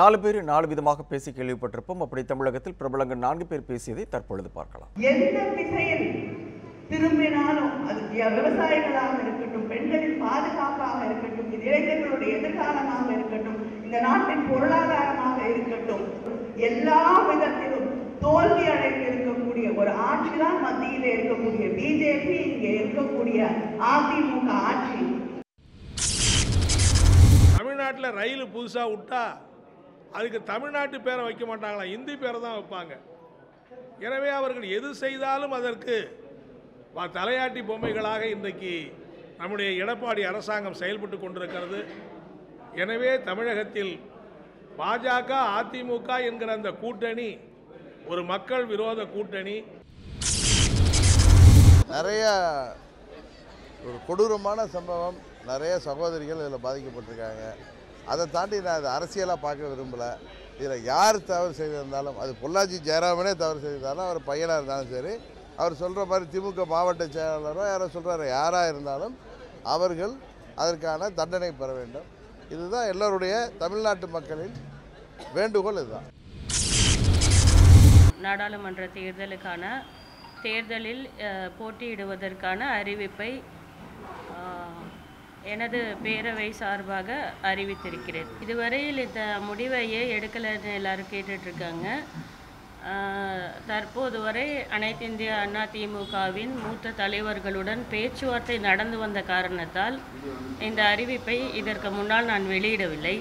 நாலு பேர் நாலு விதமாக பேசி கேள்விப்பட்டிருப்போம். அப்படி தமிழகத்தில் பிரபலங்கள் நான்கு பேர் பேசியதை தற்பொழுது பார்க்கலாம். எந்த திசையில் திரும்பினாலும் அது விவசாயிகளாக இருக்கட்டும் பெண்களின் பாதுகாப்பாக இருக்கட்டும் இது இளைஞர்களுடைய எதிர்காலமாக இருக்கட்டும் இந்த நாட்டின் பொருளாதாரமாக இருக்கட்டும் எல்லா விதத்திலும் தோல்வி அடைந்து இருக்கக்கூடிய ஒரு ஆட்சி தான் மத்தியிலே இருக்கக்கூடிய பிஜேபி இங்கே இருக்கக்கூடிய அதிமுக ஆட்சி. தமிழ்நாட்டில் ரயில் புதுசாக விட்டா அதுக்கு தமிழ்நாட்டு பேரை வைக்க மாட்டாங்களா? இந்தி பேரை தான் வைப்பாங்க. எனவே அவர்கள் எது செய்தாலும் அதற்கு தலையாட்டி பொம்மைகளாக இன்றைக்கு நம்முடைய எடப்பாடி அரசாங்கம் செயல்பட்டு கொண்டிருக்கிறது. எனவே தமிழகத்தில் பாஜக அதிமுக என்கிற அந்த கூட்டணி ஒரு மக்கள் விரோத கூட்டணி. நிறைய ஒரு கொடூரமான சம்பவம் நிறைய சகோதரிகள் இதில் பாதிக்கப்பட்டிருக்காங்க. அதை தாண்டி நான் அதை அரசியலாக பார்க்க விரும்பலை. இதில் யார் தவறு செய்திருந்தாலும் அது பொள்ளாச்சி ஜெயராமனே தவறு செய்திருந்தாலும் அவர் பையனாக இருந்தாலும் சரி அவர் சொல்கிற மாதிரி திமுக மாவட்ட செயலாளரோ யாரோ சொல்கிறாரு யாராக இருந்தாலும் அவர்கள் அதற்கான தண்டனை பெற வேண்டும். இதுதான் எல்லோருடைய தமிழ்நாட்டு மக்களின் வேண்டுகோள் இதுதான். நாடாளுமன்ற தேர்தலுக்கான தேர்தலில் போட்டியிடுவதற்கான அறிவிப்பை எனது பேரவை சார்பாக அறிவித்திருக்கிறேன். இதுவரையில் இந்த முடிவையே எடுக்கலைன்னு எல்லாரும் கேட்டுட்ருக்காங்க. தற்போது வரை அனைத்து இந்திய அண்ணா திமுகவின் மூத்த தலைவர்களுடன் பேச்சுவார்த்தை நடந்து வந்த காரணத்தால் இந்த அறிவிப்பை இதற்கு முன்னால் நான் வெளியிடவில்லை.